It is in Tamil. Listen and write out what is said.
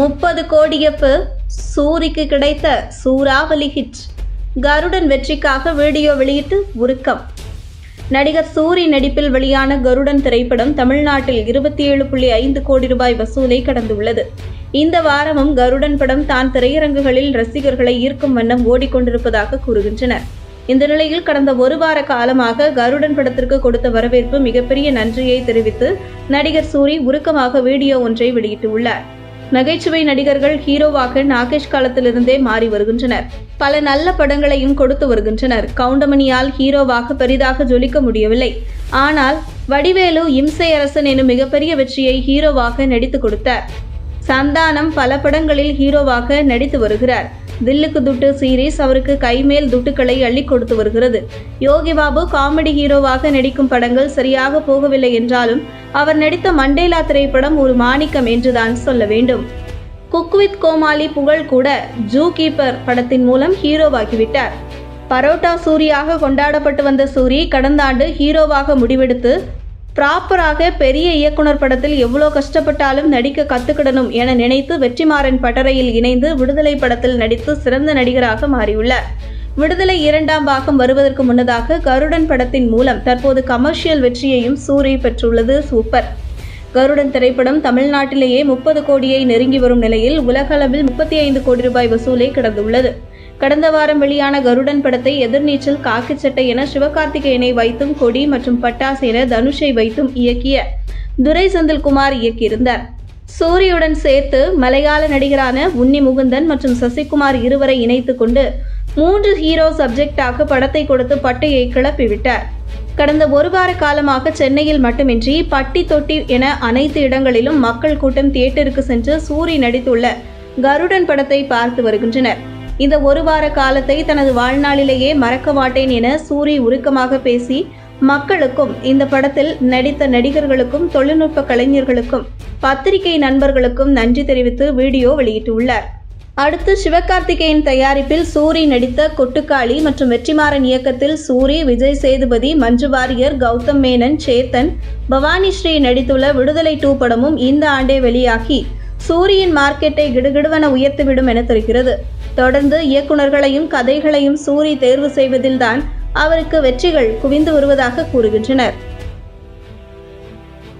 முப்பது கோடியப்பு சூரிக்கு கிடைத்த சூறாவளி ஹிட் கருடன் வெற்றிக்காக வீடியோ வெளியிட்டு உருக்கம். நடிகர் சூரி நடிப்பில் வெளியான கருடன் திரைப்படம் தமிழ்நாட்டில் இருபத்தி ஏழு புள்ளி ஐந்து கோடி ரூபாய் வசூலை கடந்துள்ளது. இந்த வாரமும் கருடன் படம் தான் திரையரங்குகளில் ரசிகர்களை ஈர்க்கும் வண்ணம் ஓடிக்கொண்டிருப்பதாக கூறுகின்றனர். இந்த நிலையில் கடந்த ஒரு வார காலமாக கருடன் படத்திற்கு கொடுத்த வரவேற்பு மிகப்பெரிய நன்றியை தெரிவித்து நடிகர் சூரி உருக்கமாக வீடியோ ஒன்றை வெளியிட்டுள்ளார். நகைச்சுவை நடிகர்கள் ஹீரோவாக நாகேஷ் காலத்திலிருந்தே மாறி வருகின்றனர். பல நல்ல படங்களையும் கொடுத்து வருகின்றனர். கவுண்டமணியால் ஹீரோவாக பெரிதாக ஜொலிக்க முடியவில்லை. ஆனால் வடிவேலு இம்சை அரசன் எனும் மிகப்பெரிய வெற்றியை ஹீரோவாக நடித்து கொடுத்தார். சந்தானம் பல படங்களில் ஹீரோவாக நடித்து வருகிறார். தில்லுக்கு துட்டு சீரீஸ் அவருக்கு கைமேல் துட்டுக்களை அள்ளி கொடுத்து வருகிறது. யோகி பாபு காமெடி ஹீரோவாக நடிக்கும் படங்கள் சரியாக போகவில்லை என்றாலும் அவர் நடித்த மண்டேலா திரைப்படம் ஒரு மாணிக்கம் என்றுதான் சொல்ல வேண்டும். குக் வித் கோமாளி புகழ் கூட ஜூ கீப்பர் படத்தின் மூலம் ஹீரோவாகிவிட்டார். பரோட்டா சூரியாக கொண்டாடப்பட்டு வந்த சூரி கடந்த ஆண்டு ஹீரோவாக முடிவெடுத்து ப்ராப்பராக பெரிய இயக்குனர் படத்தில் எவ்வளோ கஷ்டப்பட்டாலும் நடிக்க கத்துக்கிடணும் என நினைத்து வெற்றிமாறன் பட்டறையில் இணைந்து விடுதலை படத்தில் நடித்து சிறந்த நடிகராக மாறியுள்ளார். விடுதலை இரண்டாம் பாகம் வருவதற்கு முன்னதாக கருடன் படத்தின் மூலம் தற்போது கமர்ஷியல் வெற்றியையும் சூரி பெற்றுள்ளது சூப்பர். கருடன் திரைப்படம் தமிழ்நாட்டிலேயே முப்பது கோடியை நெருங்கி வரும் நிலையில் உலகளவில் முப்பத்தி ஐந்து கோடி ரூபாய் வசூலை கடந்துள்ளது. கடந்த வாரம் வெளியான கருடன் படத்தை எதிர்நீச்சல் காக்கிச்சட்டை என சிவகார்த்திகேயனை வைத்தும் கொடி மற்றும் பட்டாசு என தனுஷை வைத்தும் இயக்கிய துரை செந்தில்குமார் இயக்கியிருந்தார். சூரியுடன் சேர்த்து மலையாள நடிகரான உன்னி முகுந்தன் மற்றும் சசிகுமார் இருவரை இணைத்து கொண்டு மூன்று ஹீரோ சப்ஜெக்டாக படத்தை கொடுத்து பட்டையை கிளப்பிவிட்டார். கடந்த ஒரு வார காலமாக சென்னையில் மட்டுமின்றி பட்டி தொட்டி என அனைத்து இடங்களிலும் மக்கள் கூட்டம் தியேட்டருக்கு சென்று சூரி நடித்துள்ள கருடன் படத்தை பார்த்து வருகின்றனர். இந்த ஒரு வார காலத்தை தனது வாழ்நாளிலேயே மறக்க மாட்டேன் என சூரி உருக்கமாக பேசி மக்களுக்கும் இந்த படத்தில் நடித்த நடிகர்களுக்கும் தொழில்நுட்ப கலைஞர்களுக்கும் பத்திரிகை நண்பர்களுக்கும் நன்றி தெரிவித்து வீடியோ வெளியிட்டுள்ளார். அடுத்து சிவகார்த்திகேயன் தயாரிப்பில் சூரி நடித்த கொட்டுக்காளி மற்றும் வெற்றிமாறன் இயக்கத்தில் சூரி விஜய் சேதுபதி மஞ்சு வாரியர் கௌதம் மேனன் சேத்தன் பவானி ஸ்ரீ நடித்துள்ள விடுதலை டூ படமும் இந்த ஆண்டே வெளியாகி சூரியின் மார்க்கெட்டை கிடுகிடுவென உயர்த்திவிடும் என தெரிகிறது. தொடர்ந்து இயக்குனர்களையும் கதைகளையும் சூரி தேர்வு செய்வதில்தான் அவருக்கு வெற்றிகள் குவிந்து வருவதாக கூறுகின்றனர்.